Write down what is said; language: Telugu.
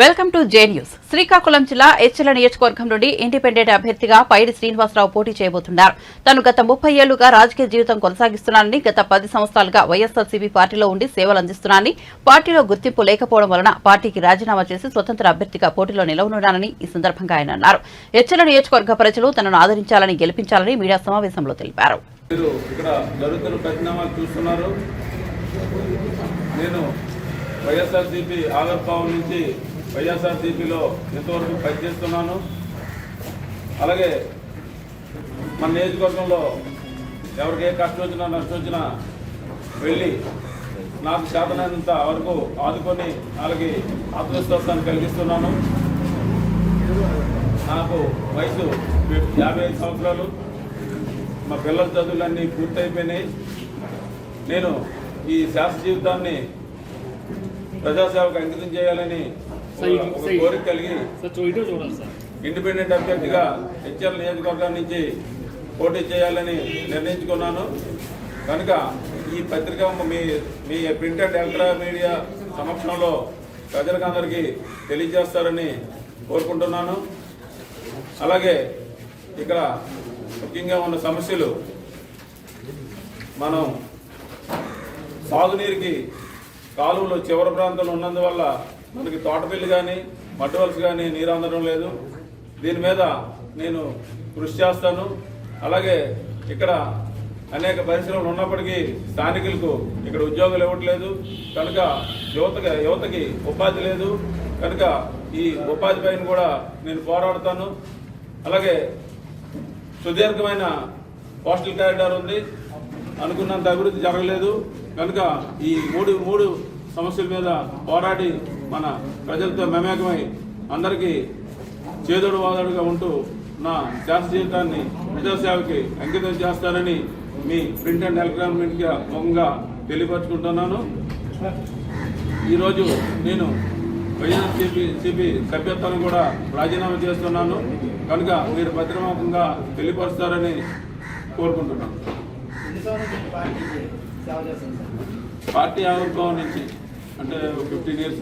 Welcome to J news. Srikakulam జిల్లా ఎచ్చెల నియోజకవర్గం నుండి ఇండిపెండెంట్ అభ్యర్థిగా పైడి శ్రీనివాసరావు పోటీ చేయబోతున్నారు. తను గత ముప్పై ఏళ్ళుగా రాజకీయ జీవితం కొనసాగిస్తున్నానని గత పది సంవత్సరాలుగా వైఎస్ఆర్సీపీ పార్టీలో ఉండి సేవలు అందిస్తున్నానని పార్టీలో గుర్తింపు లేకపోవడం వలన పార్టీకి రాజీనామా చేసి స్వతంత్ర అభ్యర్థిగా పోటీలో నిలవనున్నానని ఈ సందర్భంగా ఆయన అన్నారు. ఎచ్చెల నియోజకవర్గ ప్రజలు తనను ఆదరించాలని గెలిపించాలని మీడియా సమావేశంలో తెలిపారు. నేను వైఎస్ఆర్సీపీ ఆగర్భావం నుంచి వైఎస్ఆర్సీపీలో ఇంతవరకు పనిచేస్తున్నాను. అలాగే మన నియోజకవర్గంలో ఎవరికి ఏ కష్టం వచ్చినా నష్టం వచ్చినా వెళ్ళి నాకు చేతనంత వరకు ఆదుకొని వాళ్ళకి ఆత్మవిశ్వాసాన్ని కలిగిస్తున్నాను. నాకు వయసు యాభై ఐదు సంవత్సరాలు. మా పిల్లల చదువులన్నీ పూర్తయిపోయినాయి. నేను ఈ శాస్త్ర జీవితాన్ని ప్రజాసేవకు అంకితం చేయాలని కోరిక కలిగి ఇండిపెండెంట్ అభ్యర్థిగా హెచ్ఎల్ నియోజకవర్గం నుంచి పోటీ చేయాలని నిర్ణయించుకున్నాను. కనుక ఈ పత్రిక మీ మీ ప్రింట్ అండ్ ఎలక్ట్రానిక్ మీడియా సమక్షంలో ప్రజలకు అందరికీ తెలియజేస్తారని కోరుకుంటున్నాను. అలాగే ఇక్కడ ముఖ్యంగా ఉన్న సమస్యలు మనం సాగునీరుకి కాలువలు చివరి ప్రాంతంలో ఉన్నందువల్ల మనకి తోటపల్లి కానీ మట్టువలస కానీ నీరు అందడం లేదు. దీని మీద నేను కృషి చేస్తాను. అలాగే ఇక్కడ అనేక పరిశ్రమలు ఉన్నప్పటికీ స్థానికులకు ఇక్కడ ఉద్యోగాలు ఇవ్వట్లేదు. కనుక యువతకి యువతకి ఉపాధి లేదు. కనుక ఈ ఉపాధి పైన కూడా నేను పోరాడతాను. అలాగే సుదీర్ఘమైన పోస్టల్ కారిడార్ ఉంది. అనుకున్నంత అభివృద్ధి జరగలేదు. కనుక ఈ మూడు మూడు సమస్యల మీద పోరాడి మన ప్రజలతో మమేకమై అందరికీ చేదోడు వాదోడుగా ఉంటూ నా శాస్త్ర జీవితాన్ని ప్రజాసేవకి అంకితం చేస్తానని మీ ప్రింట్ అండ్ ఎలక్ట్రానిక్ మీడియా ముఖంగా తెలియపరచుకుంటున్నాను. ఈరోజు నేను వైఎస్ఆర్సీపీ సిపి సభ్యత్వాన్ని కూడా రాజీనామా చేస్తున్నాను. కనుక మీరు భద్రముఖంగా తెలియపరుస్తారని కోరుకుంటున్నాను. పార్టీ ఆవిర్భావం నుంచి అంటే ఫిఫ్టీన్ ఇయర్స్